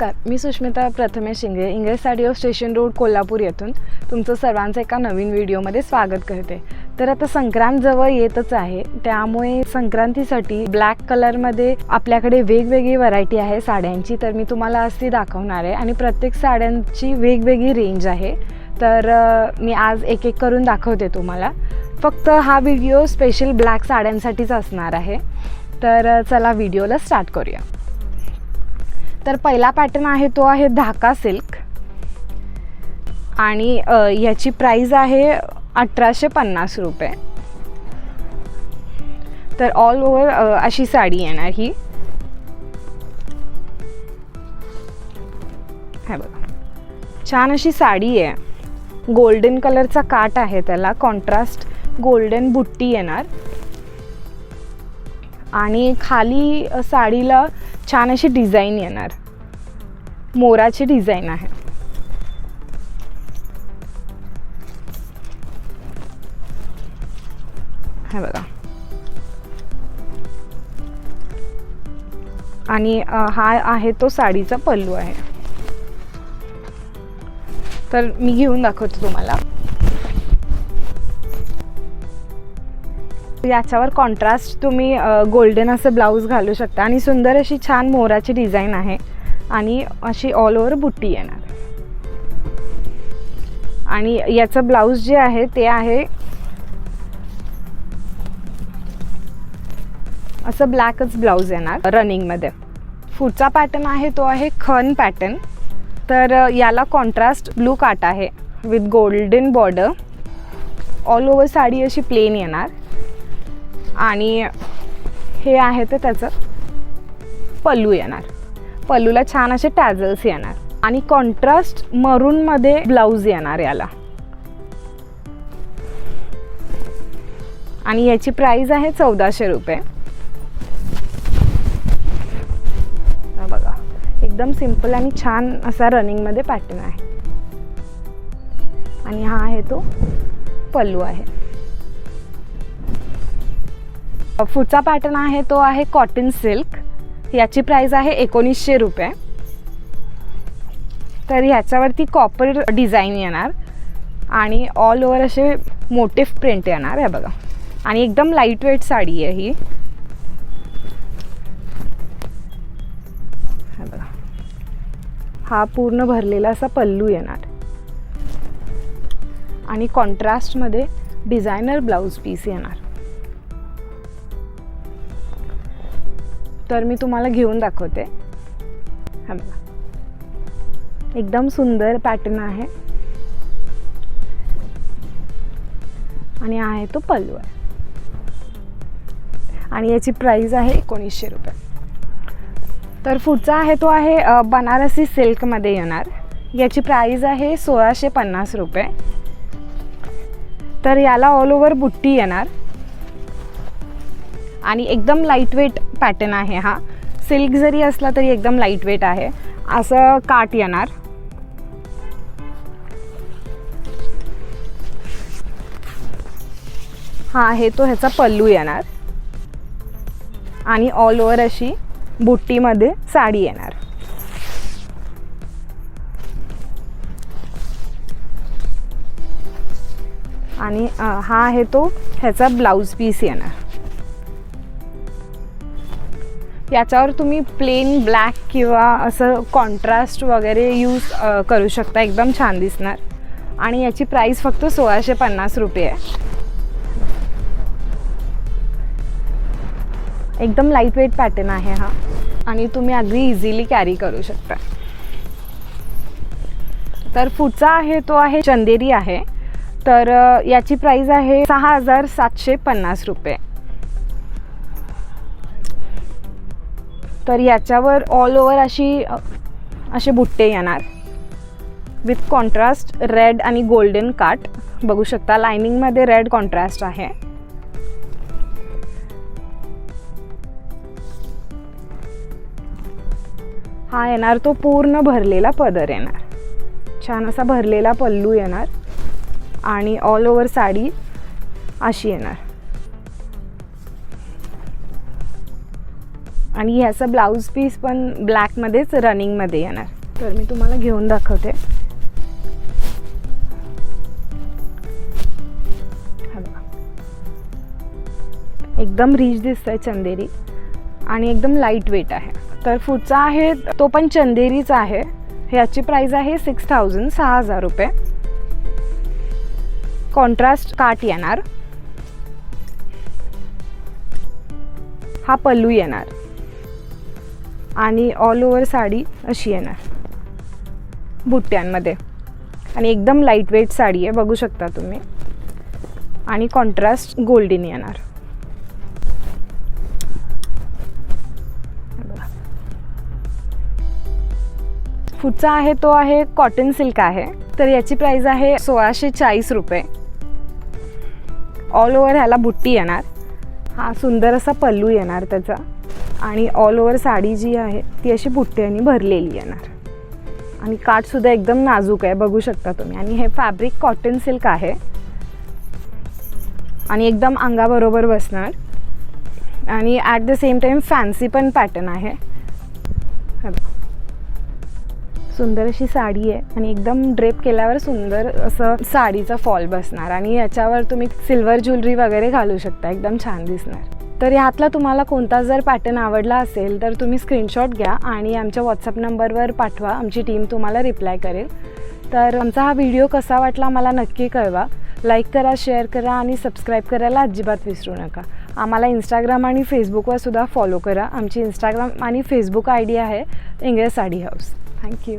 नमस्कार मी सुष्मिता प्रथमेश शिंगे इंग्रज साडिओ स्टेशन रोड कोल्हापूर येथून तुमचं सर्वांचं एका नवीन व्हिडिओमध्ये स्वागत करते. तर आता संक्रांत जवळ येतच आहे त्यामुळे संक्रांतीसाठी ब्लॅक कलरमध्ये आपल्याकडे वेगवेगळी व्हरायटी आहे साड्यांची तर मी तुम्हाला अशी दाखवणार आहे. आणि प्रत्येक साड्यांची वेगवेगळी रेंज आहे. तर मी आज एक एक करून दाखवते तुम्हाला. फक्त हा व्हिडिओ स्पेशल ब्लॅक साड्यांसाठीच असणार आहे. तर चला व्हिडिओला स्टार्ट करूया. तर पहिला पॅटर्न आहे तो आहे धाका सिल्क आणि याची प्राईज आहे अठराशे पन्नास रुपये. तर ऑल ओव्हर अशी साडी येणार ही. बघा. छान अशी साडी आहे. गोल्डन कलरचा काट आहे त्याला. कॉन्ट्रास्ट गोल्डन बुट्टी येणार. आणि खाली साडीला छान अशी डिझाईन येणार. मोराची डिझाईन आहे. हे बघा. आणि हा आहे तो साडीचा पल्लू आहे. तर मी घेऊन दाखवते तुम्हाला. याच्यावर कॉन्ट्रास्ट तुम्ही गोल्डन असं ब्लाऊज घालू शकता. आणि सुंदर अशी छान मोराची डिझाईन आहे. आणि अशी ऑल ओव्हर बुट्टी येणार. आणि याचं ब्लाऊज जे आहे ते आहे असं ब्लॅकच ब्लाऊज येणार रनिंगमध्ये पुढचा पॅटर्न आहे तो आहे खन पॅटर्न तर याला कॉन्ट्रास्ट ब्लू काट आहे. With golden border all over sari अशी प्लेन येणार. आणि हे आहे ते त्याचं पल्लू येणार. पल्लूला छान असे टॅझल्स येणार. आणि कॉन्ट्रास्ट मरूनमध्ये ब्लाऊज येणार याला. आणि याची प्राईज आहे चौदाशे रुपये. बघा एकदम सिंपल आणि छान असा रनिंगमध्ये पॅटर्न आहे. आणि हा आहे तो पल्लू आहे. पुढचा पॅटर्न आहे तो आहे कॉटन सिल्क याची प्राईज आहे एकोणीसशे रुपये. तर ह्याच्यावरती कॉपर डिझाईन येणार आणि ऑल ओवर असे मोटिफ प्रिंट येणार आहे बघा. आणि एकदम लाइट वेट साडी आहे ही. बघा. हा पूर्ण भरलेला असा पल्लू येणार. आणि कॉन्ट्रास्टमध्ये डिझायनर ब्लाऊज पीस येणार. तर मी तुम्हाला घेऊन दाखवते. हा बघा. एकदम सुंदर पॅटर्न आहे. आणि आहे तो पल्लू आहे आणि याची प्राईज आहे एकोणीसशे रुपये. तर पुढचा आहे तो आहे बनारसी सिल्कमध्ये येणार. याची प्राईज आहे सोळाशे पन्नास रुपये. तर याला ऑल ओव्हर बुट्टी येणार. आणि एकदम लाइट वेट पॅटर्न आहे हा. सिल्क जरी असला तरी एकदम लाइट वेट आहे. असं काट येणार. हा आहे तो ह्याचा पल्लू येणार. आणि ऑल ओव्हर अशी बुट्टीमध्ये साडी येणार. आणि हा आहे तो ह्याचा ब्लाऊज पीस येणार. याच्यावर तुम्ही प्लेन ब्लॅक किंवा असं कॉन्ट्रास्ट वगैरे यूज करू शकता. एकदम छान दिसणार. आणि याची प्राईस फक्त सोळाशे पन्नास रुपये आहे. एकदम लाइट वेट पॅटर्न आहे हा. आणि तुम्ही अगदी इझिली कॅरी करू शकता. तर पुढचा आहे तो आहे चंदेरी आहे. तर याची प्राईज आहे सहा हजार सातशे पन्नास रुपये. तर याच्यावर ऑल ओवर अशी असे बुट्टे येणार. विथ कॉन्ट्रास्ट रेड आणि गोल्डन काट बघू शकता लायनिंगमध्ये रेड कॉन्ट्रास्ट आहे. हा येणार तो पूर्ण भरलेला पदर येणार. छान असा भरलेला पल्लू येणार. आणि ऑल ओव्हर साडी अशी येणार. आणि ह्याचं ब्लाऊज पीस पण ब्लॅकमध्येच रनिंगमध्ये येणार. तर मी तुम्हाला घेऊन दाखवते. एकदम रिच दिसतंय चंदेरी. आणि एकदम लाइट वेट आहे. तर पुढचा आहे तो पण चंदेरीचा आहे. ह्याची प्राईज आहे सिक्स थाउजंड सहा हजार रुपये. कॉन्ट्रास्ट काट येणार. हा पल्लू येणार. आणि ऑल ओव्हर साडी अशी येणार. बुट्ट्यांमध्ये. आणि एकदम लाइट वेट साडी आहे बघू शकता तुम्ही. आणि कॉन्ट्रास्ट गोल्डन येणार. हे पुढचा आहे तो आहे कॉटन सिल्क आहे. तर याची प्राइस आहे सोळाशे चाळीस रुपये. ऑल ओव्हर ह्याला बुट्टी येणार. हा सुंदर असा पल्लू येणार त्याचा. आणि ऑल ओवर साडी जी आहे ती अशी बुट्ट्याने भरलेली येणार. आणि काठसुद्धा एकदम नाजूक आहे बघू शकता तुम्ही. आणि हे फॅब्रिक कॉटन सिल्क आहे. आणि एकदम अंगाबरोबर बसणार. आणि at the same time fancy पण पॅटर्न आहे. सुंदर अशी साडी आहे आणि एकदम ड्रेप केल्यावर सुंदर असं साडीचा फॉल बसणार. आणि याच्यावर तुम्ही सिल्वर ज्वेलरी वगैरे घालू शकता. एकदम छान दिसणार. तर ह्यातला तुम्हाला कोणता जर पॅटर्न आवडला असेल तर तुम्ही स्क्रीनशॉट घ्या आणि आमच्या व्हॉट्सअप नंबरवर पाठवा. आमची टीम तुम्हाला रिप्लाय करेल. तर आमचा हा व्हिडिओ कसा वाटला मला नक्की कळवा. लाईक करा शेअर करा आणि सबस्क्राईब करायला अजिबात विसरू नका. आम्हाला इंस्टाग्राम आणि फेसबुकवर सुद्धा फॉलो करा. आमची इंस्टाग्राम आणि फेसबुक आय डी आहे इंग्रज साडी हाऊस थँक्यू